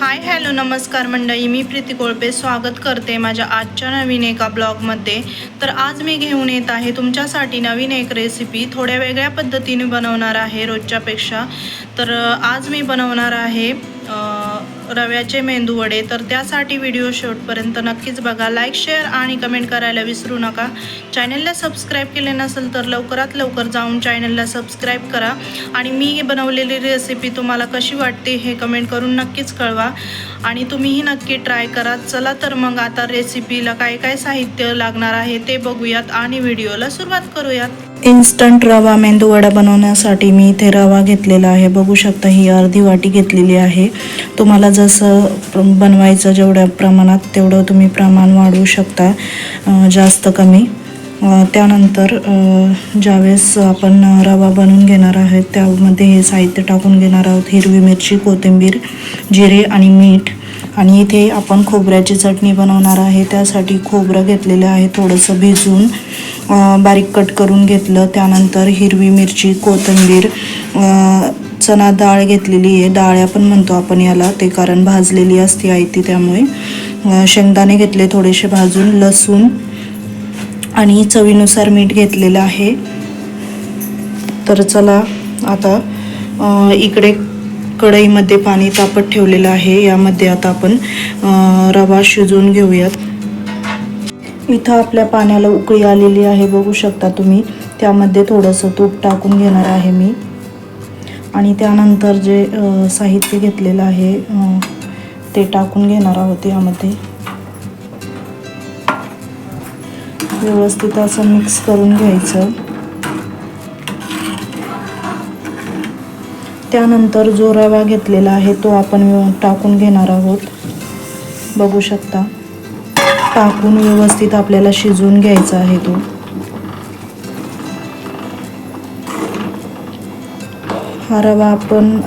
Hi hello नमस्कार मंडळी. मी प्रीती कोळपे स्वागत करते माझ्या आजच्या नवीन एका ब्लॉगमध्ये. तर आज मी घेऊन येत आहे तुमच्यासाठी नवीन एक रेसिपी थोड्या वेगळ्या पद्धतीने बनवणार आहे रोजच्यापेक्षा. तर आज मी बनवणार आहे रव्याचे मेंदू वडे तर त्यासाठी व्हिडिओ शेवटपर्यंत नक्कीच बघा. लाईक शेअर आणि कमेंट करायला विसरू नका. चॅनलला सबस्क्राईब केले नसेल तर लवकरात लवकर जाऊन चॅनलला सबस्क्राईब करा. आणि मी बनवलेली रेसिपी तुम्हाला कशी वाटते हे कमेंट करून नक्कीच कळवा. आणि तुम्हीही नक्की ट्राय करा. चला तर मग आता रेसिपीला काय काय साहित्य लागणार आहे ते बघूयात आणि व्हिडिओला सुरुवात करूयात. इन्स्टंट रवा मेंदू वडा बनवण्यासाठी मी इथे रवा घेतलेला आहे. बघू शकता ही अर्धी वाटी घेतलेली आहे. तुम्हाला जसं बनवायचं जेवढ्या प्रमाणात तेवढं तुम्ही प्रमाण वाढवू शकता जास्त कमी. त्यानंतर ज्यावेळेस आपण रवा बनवून घेणार आहोत त्यामध्ये हे साहित्य टाकून घेणार आहोत हिरवी मिरची कोथिंबीर जिरे आणि मीठ. आणि इथे आपण खोबऱ्याची चटणी बनवणार आहे त्यासाठी खोबरं घेतलेलं आहे थोडंसं भिजवून बारीक कट करून घेतलं. त्यानंतर हिरवी मिरची कोथिंबीर चणा डाळ घेतलेली आहे. डाळ्या पण म्हणतो आपण याला ते कारण भाजलेली असते आहे ती त्यामुळे. शेंगदाणे घेतले थोडेसे भाजून लसूण आणि चवीनुसार मीठ घेतलेलं आहे. तर चला आता इकडे कढईमध्ये पाणी तापत ठेवलेलं आहे. यामध्ये आता आपण रवा शिजवून घेऊयात. इथं आपल्या पाण्याला उकळी आलेली आहे बघू शकता तुम्ही. त्यामध्ये थोडंसं तूप टाकून घेणार आहे मी. आणि त्यानंतर जे साहित्य घेतलेलं आहे ते टाकून घेणार आहोत यामध्ये. व्यवस्थित असं मिक्स करून घ्यायचं. त्यानंतर जो रवा घेतलेला आहे तो आपण व्यव- टाकून घेणार आहोत. बघू शकता. टाकून व्यवस्थित आपल्याला शिजवून घ्यायचा आहे तो. हा रवा आपण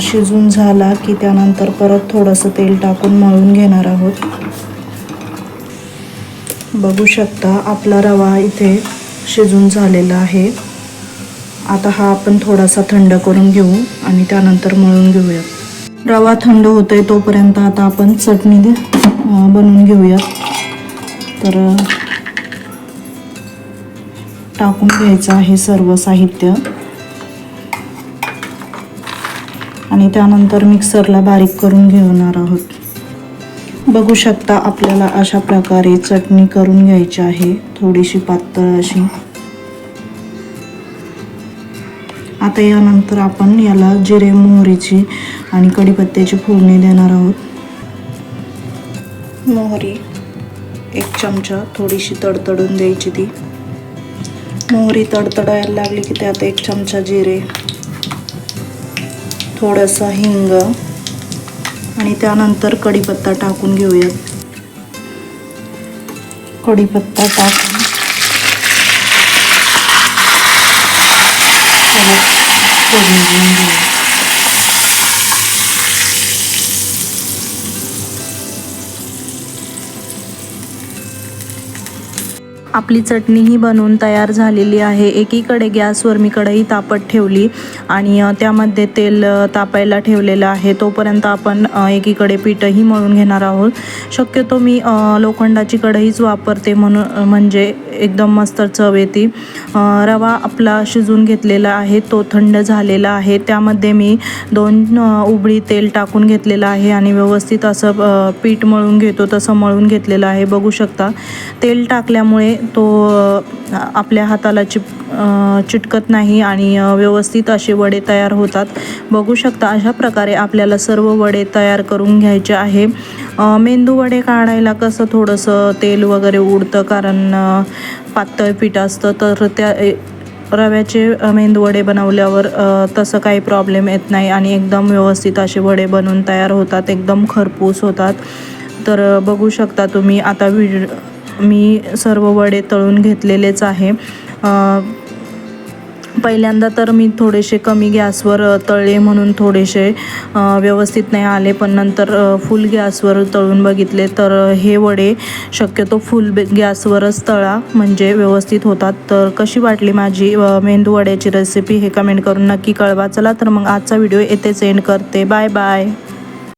शिजून झाला की त्यानंतर परत थोडंसं तेल टाकून मळून घेणार आहोत. बघू शकता आपला रवा इथे शिजून झालेला आहे. आता हा आपण थोडासा थंड करून घेऊ आणि त्यानंतर मळून घेऊया रवा थंड होतोय तोपर्यंत आता आपण चटणी बनवून घेऊया तर टाकून घ्यायचं आहे सर्व साहित्य. आणि त्यानंतर मिक्सरला बारीक करून घेणार आहोत. बघू शकता आपल्याला अशा प्रकारे चटणी करून घ्यायची आहे थोडीशी पातळ अशी. आता यानंतर आपण याला जिरे मोहरीची आणि कढीपत्त्याची फोडणी देणार आहोत. मोहरी एक चमचा थोडीशी तडतडून द्यायची ती. मोहरी तडतडायला लागली की त्यात एक चमचा जिरे थोडासा हिंग आणि त्यानंतर कढीपत्ता टाकून घेऊयात. कढीपत्ता टाकून. त्याला घेऊया आपली चटणीही बनवून तयार झालेली आहे. एकीकडे गॅसवर मी कढई तापत ठेवली आणि त्यामध्ये तेल तापायला ठेवलेलं आहे. तोपर्यंत आपण एकीकडे पीठही मळून घेणार आहोत. शक्यतो मी लोखंडाची कढईच वापरते म्हणून म्हणजे एकदम मस्त चव येते. रवा आपला शिजून घेतलेला आहे तो थंड झालेला आहे. त्यामध्ये मी दोन उबळी तेल टाकून घेतलेलं आहे आणि व्यवस्थित असं पीठ मळून घेतो तसं मळून घेतलेलं आहे. बघू शकता तेल टाकल्यामुळे तो आपल्या हाताला चिप चिटकत नाही आणि व्यवस्थित असे वडे तयार होतात. बघू शकता अशा प्रकारे आपल्याला सर्व वडे तयार करून घ्यायचे आहे. मेंदू वडे काढायला कसं थोडंसं तेल वगैरे उडतं? कारण पातळ पीठ असतं तर त्या रव्याचे मेंदूवडे मेंदू वडे बनवल्यावर तसं काही प्रॉब्लेम येत नाही आणि एकदम व्यवस्थित असे वडे बनवून तयार होतात एकदम खरपूस होतात. तर बघू शकता तुम्ही आता व्हिड मी सर्व वडे तळून घेतलेलेच आहे. पहिल्यांदा तर मी थोडेसे कमी गॅसवर तळले म्हणून थोडेसे व्यवस्थित नाही आले पण नंतर फुल गॅसवर तळून बघितले तर हे वडे शक्यतो फुल बे- गॅसवरच तळा म्हणजे व्यवस्थित होतात. तर कशी वाटली माझी मेंदू वड्याची रेसिपी हे कमेंट करून नक्की कळवा. चला तर मग आजचा व्हिडिओ येथेच एंड करते. Bye bye